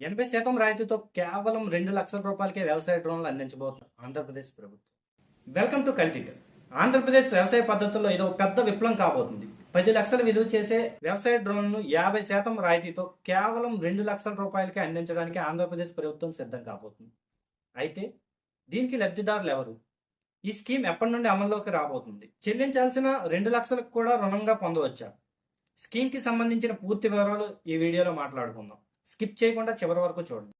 ఎనభై శాతం రాయితీతో కేవలం రెండు లక్షల రూపాయలకే వ్యవసాయ డ్రోన్లు అందించబోతుంది ఆంధ్రప్రదేశ్ ప్రభుత్వం. వెల్కమ్ టు కల్టిట్ ఆంధ్రప్రదేశ్ వ్యవసాయ పద్ధతుల్లో ఇదో పెద్ద విప్లవం కాబోతుంది. పది లక్షలు విలువ చేసే వ్యవసాయ డ్రోన్ను యాభై శాతం రాయితీతో కేవలం రెండు లక్షల రూపాయలకే అందించడానికి ఆంధ్రప్రదేశ్ ప్రభుత్వం సిద్ధం కాబోతుంది. అయితే దీనికి లబ్ధిదారులు ఎవరు? ఈ స్కీమ్ ఎప్పటి నుండి అమల్లోకి రాబోతుంది? చెల్లించాల్సిన రెండు లక్షలకు కూడా రుణంగా పొందవచ్చా? స్కీమ్కి సంబంధించిన పూర్తి వివరాలు ఈ వీడియోలో మాట్లాడుకుందాం. స్కిప్ చేయకుండా చివరి వరకు చూడండి.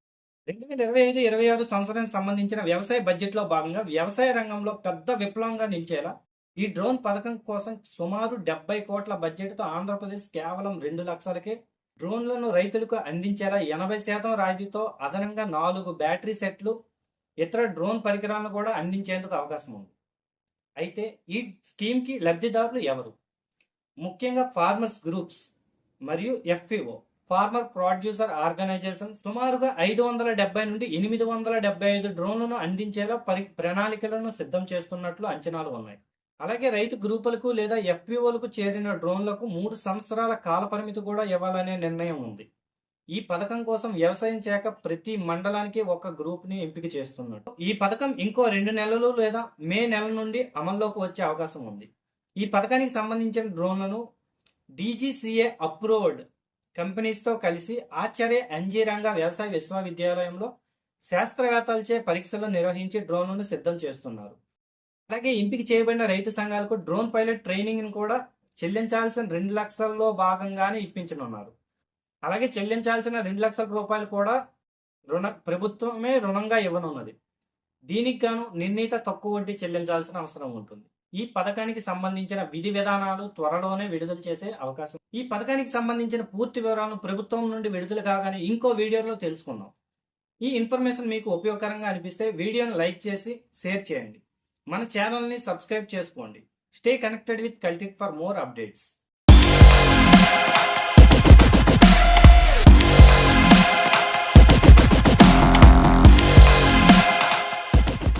రెండు వేల ఇరవై ఐదు ఇరవై ఆరు సంవత్సరానికి సంబంధించిన వ్యవసాయ బడ్జెట్లో భాగంగా వ్యవసాయ రంగంలో పెద్ద విప్లవంగా నిలిచేలా ఈ డ్రోన్ పథకం కోసం సుమారు డెబ్బై కోట్ల బడ్జెట్తో ఆంధ్రప్రదేశ్ కేవలం రెండు లక్షలకే డ్రోన్లను రైతులకు అందించేలా ఎనభై శాతం రాయితీతో అదనంగా నాలుగు బ్యాటరీ సెట్లు ఇతర డ్రోన్ పరికరాలను కూడా అందించేందుకు అవకాశం ఉంది. అయితే ఈ స్కీమ్కి లబ్ధిదారులు ఎవరు? ముఖ్యంగా ఫార్మర్స్ గ్రూప్స్ మరియు ఎఫ్పిఓ. ఫార్మర్ ప్రొడ్యూసర్ ఆర్గనైజేషన్ సుమారుగా ఐదు వందల డెబ్బై నుండి ఎనిమిది వందల డెబ్బై ఐదు డ్రోన్లను అందించేలా పరి ప్రణాళికలను సిద్ధం చేస్తున్నట్లు అంచనాలు ఉన్నాయి. అలాగే రైతు గ్రూపులకు లేదా ఎఫ్పిఓలకు చేరిన డ్రోన్లకు మూడు సంవత్సరాల కాల పరిమితి కూడా ఇవ్వాలనే నిర్ణయం ఉంది. ఈ పథకం కోసం వ్యవసాయం శాఖ ప్రతి మండలానికి ఒక గ్రూప్ని ఎంపిక చేస్తున్నట్టు. ఈ పథకం ఇంకో రెండు నెలలు లేదా మే నెల నుండి అమల్లోకి వచ్చే అవకాశం ఉంది. ఈ పథకానికి సంబంధించిన డ్రోన్లను డీజీసీఏ అప్రూవ్డ్ కంపెనీస్తో కలిసి ఆచార్య ఎన్జీ వ్యవసాయ విశ్వవిద్యాలయంలో శాస్త్రవేత్తలచే పరీక్షలు నిర్వహించి డ్రోన్లను సిద్ధం చేస్తున్నారు. అలాగే ఎంపిక చేయబడిన రైతు సంఘాలకు డ్రోన్ పైలట్ ట్రైనింగ్ను కూడా చెల్లించాల్సిన రెండు లక్షల్లో భాగంగానే ఇప్పించనున్నారు. అలాగే చెల్లించాల్సిన రెండు లక్షల రూపాయలు కూడా రుణ ప్రభుత్వమే రుణంగా ఇవ్వనున్నది. దీనికి గాను నిర్ణీత తక్కువ వడ్డీ చెల్లించాల్సిన అవసరం ఉంటుంది. ఈ పథకానికి సంబంధించిన విధి విధానాలు త్వరలోనే విడుదల చేసే అవకాశం ఈ పథకానికి సంబంధించిన పూర్తి వివరాలను ప్రభుత్వం నుండి విడుదల కాగానే ఇంకో వీడియోలో తెలుసుకుందాం. ఈ ఇన్ఫర్మేషన్ మీకు ఉపయోగకరంగా అనిపిస్తే వీడియోను లైక్ చేసి షేర్ చేయండి. మన ఛానల్ని సబ్స్క్రైబ్ చేసుకోండి. Stay connected with Kultik for more updates.